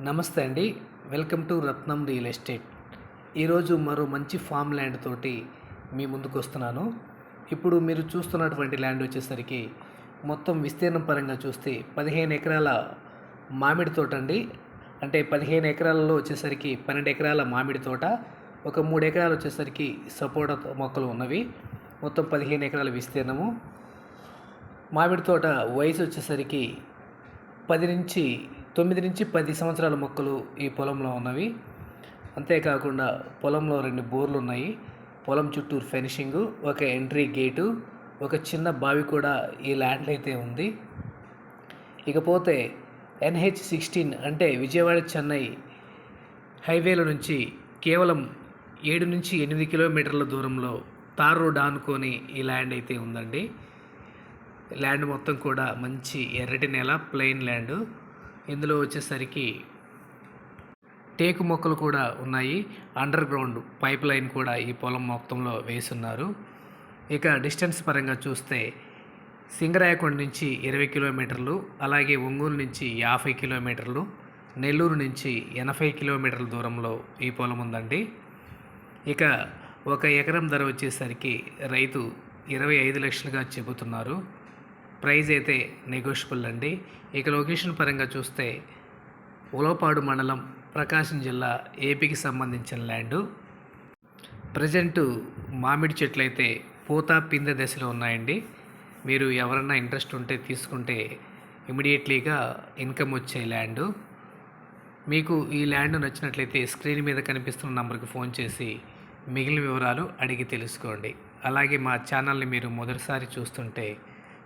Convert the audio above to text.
నమస్తే అండి. Welcome to Ratnam real estate. ఈరోజు మరో మంచి ఫామ్ ల్యాండ్ తోటి మీ ముందుకు వస్తున్నాను. ఇప్పుడు మీరు చూస్తున్నటువంటి ల్యాండ్ వచ్చేసరికి మొత్తం విస్తీర్ణం పరంగా చూస్తే పదిహేను ఎకరాల మామిడి తోట అండి. అంటే పదిహేను ఎకరాలలో వచ్చేసరికి పన్నెండు ఎకరాల మామిడి తోట ఒక మూడు ఎకరాలు వచ్చేసరికి సపోటా మొక్కలు ఉన్నవి. మొత్తం పదిహేను ఎకరాల విస్తీర్ణము. మామిడి తోట వయసు వచ్చేసరికి పది నుంచి తొమ్మిది నుంచి పది సంవత్సరాల మొక్కలు ఈ పొలంలో ఉన్నవి. అంతేకాకుండా పొలంలో రెండు బోర్లు ఉన్నాయి పొలం చుట్టూ ఫెన్షింగు ఒక ఎంట్రీ గేటు ఒక చిన్న బావి కూడా ఈ ల్యాండ్లో అయితే ఉంది. ఇకపోతే ఎన్హెచ్ సిక్స్టీన్ అంటే విజయవాడ చెన్నై హైవేల నుంచి కేవలం ఏడు నుంచి ఎనిమిది కిలోమీటర్ల దూరంలో తార్ రోడ్ ఆనుకొని ఈ ల్యాండ్ అయితే ఉందండి. ల్యాండ్ మొత్తం కూడా మంచి ఎర్రటి నేల ప్లెయిన్ ల్యాండ్. ఇందులో వచ్చేసరికి టేకు మొక్కలు కూడా ఉన్నాయి. అండర్ గ్రౌండ్ పైప్ లైన్ కూడా ఈ పొలం మొత్తంలో వేసున్నారు. ఇక డిస్టెన్స్ పరంగా చూస్తే సింగరాయకొండ నుంచి ఇరవై కిలోమీటర్లు అలాగే ఒంగోలు నుంచి యాభై కిలోమీటర్లు నెల్లూరు నుంచి ఎనభై కిలోమీటర్ల దూరంలో ఈ పొలం ఉందండి. ఇక ఒక ఎకరం ధర వచ్చేసరికి రైతు ఇరవై ఐదు లక్షలుగా చెబుతున్నారు. ప్రైజ్ అయితే నెగోషియబుల్ అండి. ఇక లొకేషన్ పరంగా చూస్తే ఉలవపాడు మండలం ప్రకాశం జిల్లా ఏపీకి సంబంధించిన ల్యాండు ప్రజెంటు మామిడి చెట్లు అయితే పూత పిందె దశలో ఉన్నాయండి. మీరు ఎవరన్నా ఇంట్రెస్ట్ ఉంటే తీసుకుంటే ఇమీడియట్లీగా ఇన్కమ్ వచ్చే ల్యాండు మీకు ఈ ల్యాండ్ నచ్చినట్లయితే స్క్రీన్ మీద కనిపిస్తున్న నంబర్కి ఫోన్ చేసి మిగిలిన వివరాలు అడిగి తెలుసుకోండి. అలాగే మా ఛానల్ని మీరు మొదటిసారి చూస్తుంటే